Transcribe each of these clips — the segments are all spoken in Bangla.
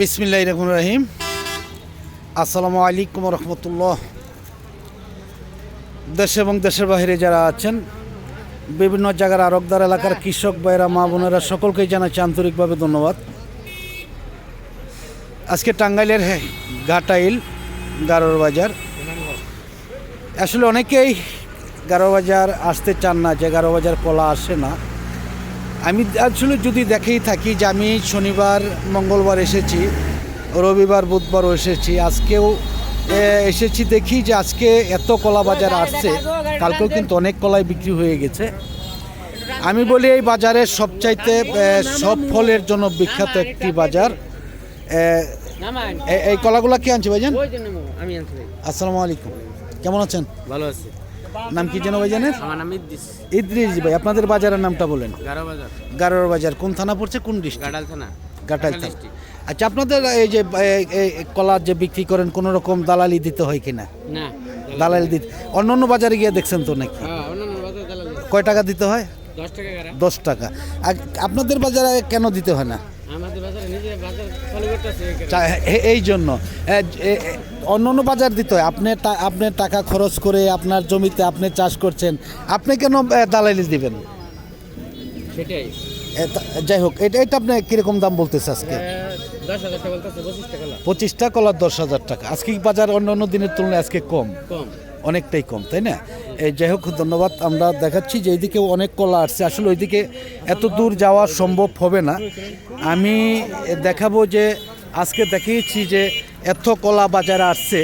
বিসমিল্লাহ রহমান রহিম। আসসালামু আলাইকুম রহমতুল্লাহ। দেশ এবং দেশের বাইরে যারা আছেন, বিভিন্ন জায়গার আরকদার এলাকার কৃষক ভাইরা মা বোনেরা সকলকেই জানাচ্ছি আন্তরিকভাবে ধন্যবাদ। আজকে টাঙ্গাইলের ঘাটাইল গারোর বাজার। আসলে অনেকেই গারো বাজার আসতে চান না, যে গারো বাজার কলা আসে না। আমি আসলে যদি দেখেই থাকি যে আমি শনিবার মঙ্গলবার এসেছি রবিবার বুধবারও এসেছি আজকেও এসেছি দেখি যে আজকে এত কলা বাজার আসছে। কালকেও কিন্তু অনেক কলাই বিক্রি হয়ে গেছে। আমি বলি এই বাজারের সবচাইতে সব ফলের জন্য বিখ্যাত একটি বাজার। এই কলাগুলা কি আনছি ভাইজান? আসসালামু আলাইকুম। কেমন আছেন? ভালো আছি। নাম কি যেন ভাইজানের আমার নাম ইদ্রিস। ভাই আপনাদের বাজারের নামটা বলেন। গারোর বাজার। কোন থানা পড়ছে? কোন ডিস্ট্রিক্ট থানা। গাটাল থানা। আচ্ছা আপনাদের এই যে এ- এ- কলা যে বিক্রি করেন কোনো রকম দালালি দিতে হয় কিনা? না। দালালি দিতে। অন্য অন্য বাজারে গিয়ে দেখছেন তো নাকি? হ্যাঁ কয় টাকা দিতে হয়? দশ টাকা দশ টাকা। আর আপনাদের বাজারে কেন দিতে হয় না আমাদের বাজারে নিজের বাজার ফলো করতেছে চা- এ- এই জন্য। অন্য অন্য বাজার দিতে হয়। আপনি আপনি টাকা খরচ করে আপনার জমিতে আপনি চাষ করছেন আপনি কেন দালালি দিবেন? সেটাই। যাই হোক এটা এটা আপনি কীরকম দাম বলতেছে আজকে? পঁচিশটা কলার দশ হাজার টাকা। আজকে বাজার অন্য অন্য দিনের তুলনায় আজকে কম। কম। অনেকটাই কম তাই না? এই যাই হোক ধন্যবাদ। আমরা দেখাচ্ছি যে এইদিকেও অনেক কলা আসছে। আসলে ওইদিকে এত দূর যাওয়া সম্ভব হবে না। আমি দেখাবো যে আজকে দেখিয়েছি যে এত কলা বাজারে আসছে।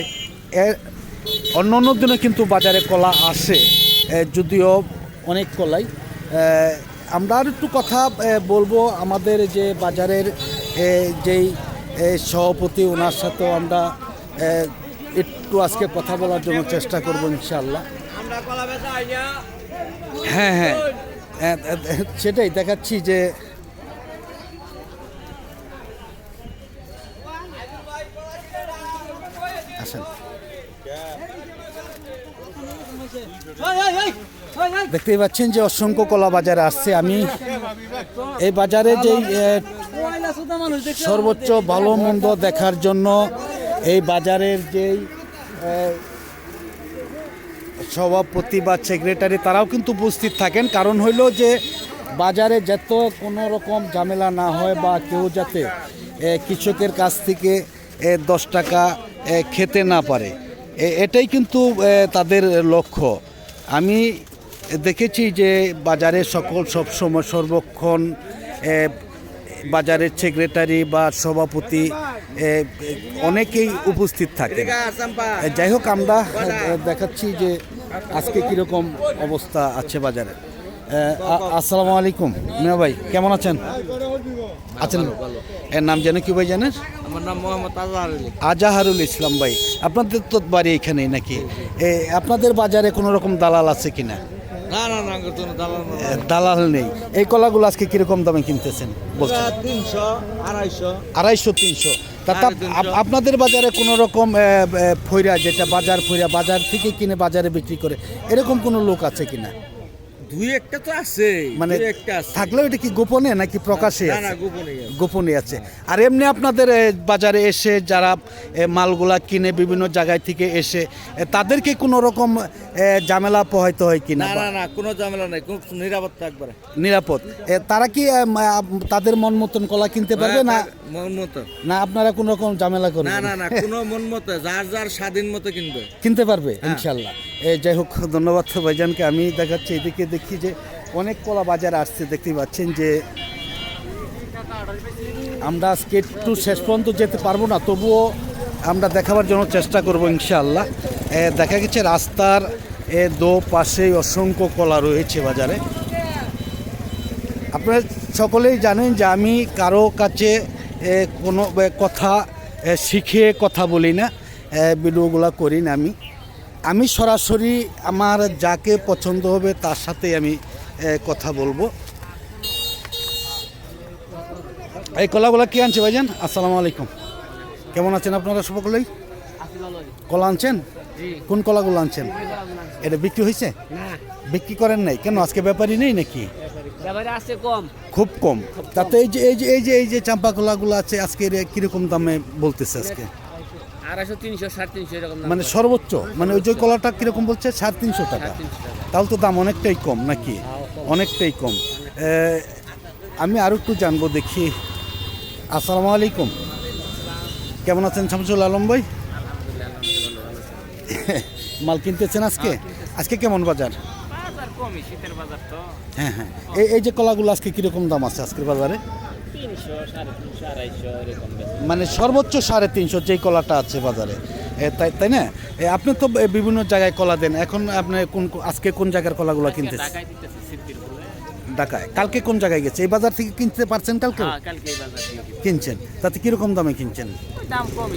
অন্য অন্য দিনে কিন্তু বাজারে কলা আসে। যদিও অনেক কলাই। আমরা আর একটু কথা বলব আমাদের যে বাজারের যেই সভাপতি ওনার সাথেও আমরা একটু আজকে কথা বলার জন্য চেষ্টা করব ইনশাল্লাহ হ্যাঁ হ্যাঁ। সেটাই দেখাচ্ছি যে দেখতেই পাচ্ছেন যে অসংখ্য কলা বাজারে আসছে। আমি এই বাজারে যে সর্বোচ্চ ভালো মন্দ দেখার জন্য এই বাজারের যেই সভাপতি বা সেক্রেটারি তারাও কিন্তু উপস্থিত থাকেন। কারণ হইল যে বাজারে যত কোনো রকম ঝামেলা না হয় বা কেউ যাতে কৃষকের কাছ থেকে দশ টাকা খেতে না পারে। এটাই কিন্তু তাদের লক্ষ্য। আমি দেখেছি যে বাজারে সকল সবসময় সর্বক্ষণ বাজারের সেক্রেটারি বা সভাপতি অনেকেই উপস্থিত থাকেন। এ, যাই হোক আমরা দেখাচ্ছি যে আজকে কীরকম অবস্থা আছে বাজারে। আসসালামু আলাইকুম। মিয়া ভাই কেমন আছেন? আছেন? এর নাম যেন কি ভাই জানেন? আমার নাম মোহাম্মদ আজহার আজাহারুল ইসলাম ভাই আপনাদের তো বাড়ি এখানেই নাকি আপনাদের বাজারে কোনো রকম দালাল আছে কিনা? না না না কোনো দালাল দালাল নেই। এই কলাগুলো আজকে কীরকম দামে কিনতেছেন? বলছেন। তিনশো আড়াইশো। আড়াইশো তিনশো। তা তা সাড়ে তিনশো। আপ- আপনাদের বাজারে কোনো রকম ফইরা যেটা বাজার ফইরা বাজার থেকে কিনে বাজারে বিক্রি করে এরকম কোনো লোক আছে কিনা? দুই একটা তো আছে মানে থাকলেও এটা কি গোপনে নাকি প্রকাশে না না গোপনে গোপনে আছে। আর এমনি আপনাদের বাজারে এসে যারা মালগুলা কিনে বিভিন্ন জায়গায় থেকে এসে তাদেরকে কোনো রকম ঝামেলা হয় কিনা না না না কোনো ঝামেলা নাই কোনো নিরাপত্তা একবারে। নিরাপদ। তারা কি তাদের মন মতন কলা কিনতে পারবে না মন মতো। না আপনারা কোনো রকম ঝামেলা না করবেন না? না কোনো মন মতো যার যার স্বাধীন মতো কিনবে। কিনতে পারবে ইনশাল্লাহ। এ যাই হোক, ধন্যবাদ ভাইজানকে আমি দেখাচ্ছি, এদিকে দেখি যে অনেক কলা বাজার আসছে, দেখতে পাচ্ছেন যে আমরা আজকে একটু শেষ পর্যন্ত যেতে পারব না, তবুও আমরা দেখাবার জন্য চেষ্টা করব ইনশাআল্লাহ। দেখা গেছে রাস্তার, এ, দো পাশেই অসংখ্য কলা রয়েছে বাজারে। আপনারা সকলেই জানেন যে আমি কারও কাছে কোনো কথা শিখে কথা বলি না ভিডিওগুলো করি না আমি। আমি সরাসরি আমার যাকে পছন্দ হবে তার সাথে আমি কথা বলব। এই কলাগুলো কি আনছে ভাইজান? আসসালামু আলাইকুম। কেমন আছেন আপনারা সকলেই? কলা আনছেন? কোন কলাগুলো আনছেন? এটা বিক্রি হয়েছে? বিক্রি করেন নাই? কেন আজকে ব্যাপারই নেই নাকি? খুব কম। তাতে এই যে এই যে এই যে এই যে চাম্পা কলাগুলো আছে আজকে কীরকম দামে বলতেছে আজকে? আড়াইশো তিনশো সাড়ে তিনশো এরকম মানে সর্বোচ্চ? মানে ওই যে কলাটা কীরকম বলছে? সাড়ে তিনশো টাকা। তাহলে তো দাম অনেকটাই কম নাকি? অনেকটাই কম। আমি আরও একটু জানব দেখি। আসসালামু আলাইকুম। কেমন আছেন শামসুল আলম ভাই? মাল কিনতেছেন আজকে? আজকে কেমন বাজার? হ্যাঁ হ্যাঁ। এই এই যে কলাগুলো আজকে কীরকম দাম আছে আজকের বাজারে? মানে সর্বোচ্চ সাড়ে তিনশো যেই কলাটা আছে বাজারে। তাই তাই না? আপনি তো বিভিন্ন জায়গায় কলা দেন। এখন আপনি কোন আজকে কোন জায়গার কলাগুলো টাকায় ঢাকায় কালকে কোন জায়গায় গেছে? এই বাজার থেকে কিনতে পারছেন কালকে? হ্যাঁ। কিনছেন। তাতে কীরকম দামে কিনছেন?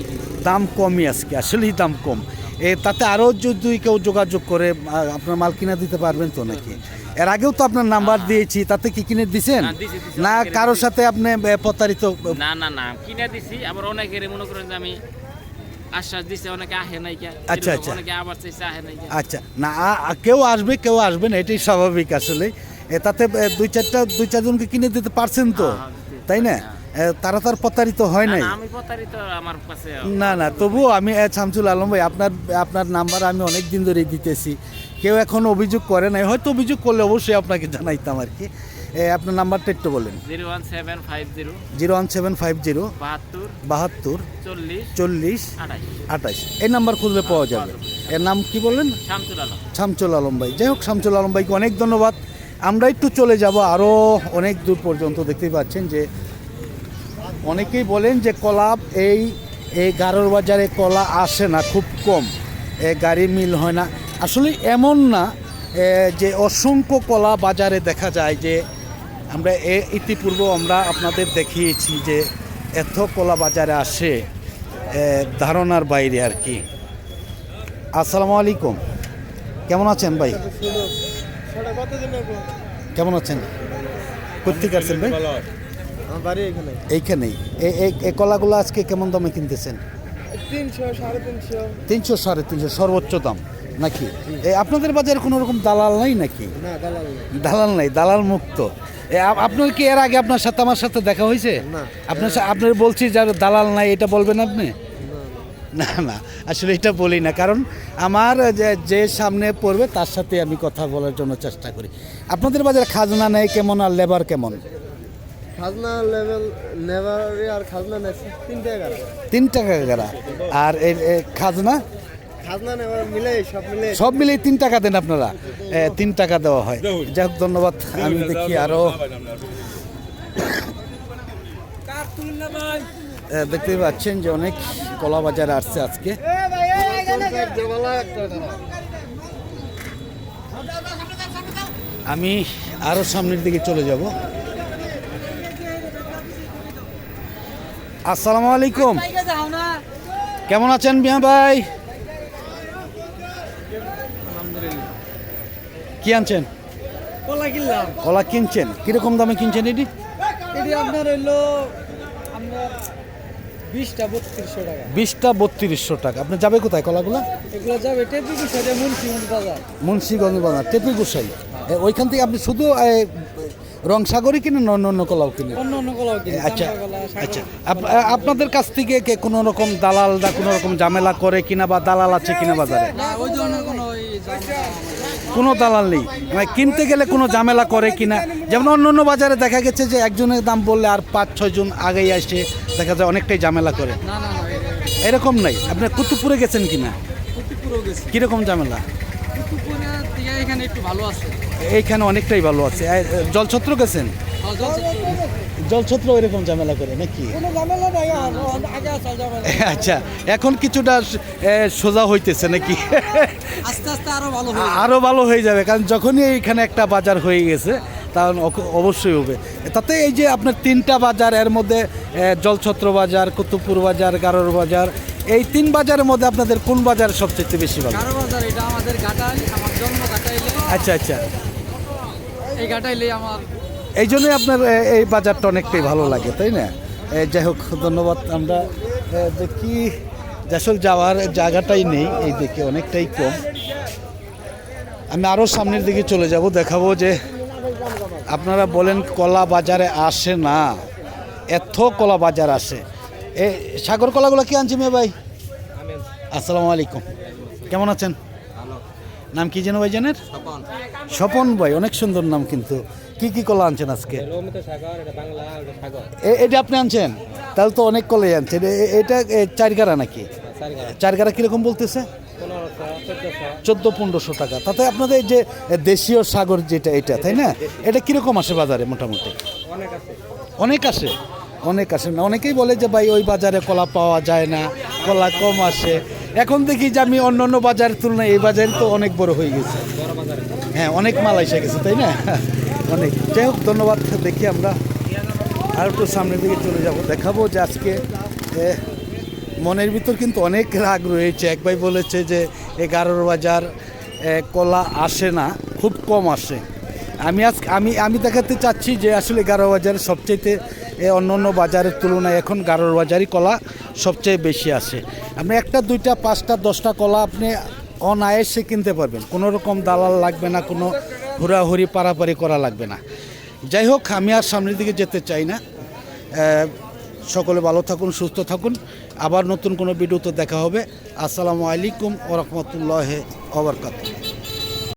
কিন্তু। দাম কমই আজকে আসলেই দাম কম। এ তাতে আরও যদি কেউ যোগাযোগ করে আপনার মাল কিনে দিতে পারবেন তো নাকি? এর আগেও তো আপনার নাম্বার দিয়েছি তাতে কি কিনে দিছেন? দিছি, দিছি, না কারোর সাথে আপনি প্রতারিত না না না কিনে দিছি আবার অনেকের মনে করেন যে আমি আশ্বাস দিছে অনেকে আহে নাই আচ্ছা, আচ্ছা। অনেকে আবার চাইছে আহে নাই আচ্ছা না কেউ আসবে কেউ আসবে না এটাই স্বাভাবিক আসলে। এ, তাতে দুই চারটা দুই চারজনকে কিনে দিতে পারছেন তো? হ্যাঁ, হ্যাঁ, তাই না? তারা তার প্রতারিত হয় নাই। না, আমি প্রতারিত আমার কাছে না না তবুও আমি শামসুল আলম ভাই আপনার আপনার নাম্বার আমি অনেক দিন ধরেই দিতেছি। কেউ এখন অভিযোগ করে নাই। হয়তো অভিযোগ করলে অবশ্যই আপনাকে জানাইতাম আর কি। আপনার নাম্বারটা একটু বলেন। Zero one seven five zero zero one seven five zero বাহাত্তর বাহাত্তর চল্লিশ চল্লিশ আঠাশ। এই নাম্বার খুঁজলে পাওয়া যাবে। এর নাম কি বললেন শামসুল আলম। শামসুল আলম ভাই। যাই হোক শামসুল আলম ভাইকে অনেক ধন্যবাদ। আমরা একটু চলে যাব আরও অনেক দূর পর্যন্ত। দেখতেই পাচ্ছেন যে অনেকেই বলেন যে কলা এই এই গারোর বাজারে কলা আসে না খুব কম। এ গাড়ি মিল হয় না। আসলে এমন না যে অসংখ্য কলা বাজারে দেখা যায় যে আমরা এ ইতিপূর্বে আমরা আপনাদের দেখিয়েছি যে এত কলা বাজারে আসে ধারণার বাইরে আর কি। আসসালামু আলাইকুম। কেমন আছেন ভাই? কেমন আছেন? কোথেকে আসছেন ভাই? আমার বাড়ি এখানে। এইখানেই। এই কলাগুলো আজকে কেমন দামে কিনতেছেন? তিনশো সাড়ে তিনশো। তিনশো সাড়ে তিনশো সর্বোচ্চ দাম নাকি? এই আপনাদের বাজারে কোনো রকম দালাল নাই নাকি? দালাল দালাল নাই দালাল মুক্ত। আপনার কি এর আগে আপনার সাথে আমার সাথে দেখা হয়েছে? আপনার আপনার বলছি যার দালাল নাই এটা বলবেন আপনি? না না। আসলে এটা বলি না কারণ আমার যে যে সামনে পড়বে তার সাথে আমি কথা বলার জন্য চেষ্টা করি। আপনাদের বাজারে খাজনা নেই কেমন আর লেবার কেমন? খাজনা লেভেল নেভারি আর খাজনা নেছে তিন টাকা তিন টাকা গাড়া আর খাজনা? খাজনা মিলে সব মিলে সব মিলে তিন টাকা দেন আপনারা। তিন টাকা দেওয়া হয়। যাই হোক ধন্যবাদ। আমি দেখি আরও। এ, দেখতেই পাচ্ছেন যে অনেক কলা বাজারে আসছে আজকে। আমি আরও সামনের দিকে চলে যাব। আসসালামু আলাইকুম। কেমন আছেন মিয়া ভাই? কি আনছেন? কলা কিনলাম। কলা কিনছেন? কীরকম দামে কিনছেন এটি? এটি আপনার হইল আপনার বিশটা বত্রিশশো টাকা। বিশটা বত্রিশশো টাকা। আপনি যাবে কোথায় কলাগুলো? এগুলো যাবে টেপি মুন্সিগঞ্জ বাজার। মুন্সিগঞ্জ বাজার টেপি গোসাই। ওইখান থেকে আপনি শুধু এ, রংসাগরই কিনেন অন্য অন্য কলাও কিনেন? অন্য অন্য কলাও কিনি আচ্ছা। আচ্ছা আপ- আপনাদের কাছ থেকে কে কোনো রকম দালাল বা কোনো রকম ঝামেলা করে কিনা বা দালাল আছে কিনা বাজারে? কোনো ওই ঝামেলা কোনো দালাল নেই। মানে কিনতে গেলে কোনো ঝামেলা করে কিনা? যেমন অন্য অন্য বাজারে দেখা গেছে যে একজনের দাম বললে আর পাঁচ ছয় জন আগেই আসে দেখা যায় অনেকটাই ঝামেলা করে। এরকম নাই। আপনি কুতুবপুরে গেছেন কিনা? কীরকম ঝামেলা? এইখানে অনেকটাই ভালো আছে। জলছত্র গেছেন? জলছত্র এরকম ঝামেলা করে নাকি? আর আচ্ছা এখন কিছুটা সোজা হইতেছে নাকি? আস্তে আস্তে আরও ভালো আরও ভালো হয়ে যাবে কারণ যখনই এইখানে একটা বাজার হয়ে গেছে তখন অবশ্যই হবে। তাতে এই যে আপনার তিনটা বাজার এর মধ্যে জলছত্র বাজার কুতুবপুর বাজার গারোর বাজার এই তিন বাজারের মধ্যে আপনাদের কোন বাজার সবচেয়ে বেশি ভালো? কারও বাজার এটা আমাদের ঘাটাল আমার জন্ম ঘাটাইলে। আচ্ছা আচ্ছা। এই ঘাটাইলে আমার এই জন্যই আপনার এই বাজারটা অনেকটাই ভালো লাগে তাই না? যাই হোক ধন্যবাদ। আমরা দেখি যশোর যাওয়ার জায়গাটাই নেই এই দিকে অনেকটাই কম। আমি আরও সামনের দিকে চলে যাব দেখাবো যে আপনারা বলেন কলা বাজারে আসে না। এত কলা বাজার আসে। এ সাগর কলাগুলো কি আনছি মেয়ে ভাই? আসসালামু আলাইকুম। কেমন আছেন? নাম কি যেন ভাই জানেন স্বপন ভাই অনেক সুন্দর নাম কিন্তু। কি কি কলা আনছেন আজকে? এটা আপনি আনছেন? তাহলে তো অনেক কলাই আনছেন। এটা চারগাড়া নাকি? চারগাড়া কীরকম বলতেছে? চোদ্দ পনেরোশো টাকা। তাতে আপনাদের যে দেশীয় সাগর যেটা এটা তাই না? এটা কীরকম আসে বাজারে মোটামুটি? অনেক আসে। অনেক আসে? না। অনেকেই বলে যে ভাই ওই বাজারে কলা পাওয়া যায় না। কলা কম আসে। এখন দেখি যে আমি অন্য অন্য বাজারের তুলনায় এই বাজারে তো অনেক বড় হয়ে গেছে। হ্যাঁ অনেক মাল এসে গেছে, তাই না? অনেক। যাই হোক, ধন্যবাদ, দেখি আমরা আর একটু সামনের দিকে চলে যাব। দেখাবো যে আজকে মনের ভিতর কিন্তু অনেক রাগ রয়েছে। এক ভাই বলেছে যে, এগারোর বাজার কলা আসে না, খুব কম আসে। আমি আজ, আমি আমি দেখাতে চাচ্ছি যে, আসলে গারো বাজারে সবচেয়ে অন্য অন্য বাজারের তুলনায় এখন গারোর বাজারই কলা সবচেয়ে বেশি আসে। আপনি একটা, দুইটা, পাঁচটা, দশটা কলা আপনি অনায়াসে কিনতে পারবেন। কোনো রকম দালাল লাগবে না, কোনো হুড়াহুড়ি পারাপারি করা লাগবে না। যাই হোক, আমি আর সামনের দিকে যেতে চাই না। সকলে ভালো থাকুন, সুস্থ থাকুন। আবার নতুন কোনো ভিডিওতে দেখা হবে। আসসালামু আলাইকুম ওরহমতুল্লাহ ওবরকাত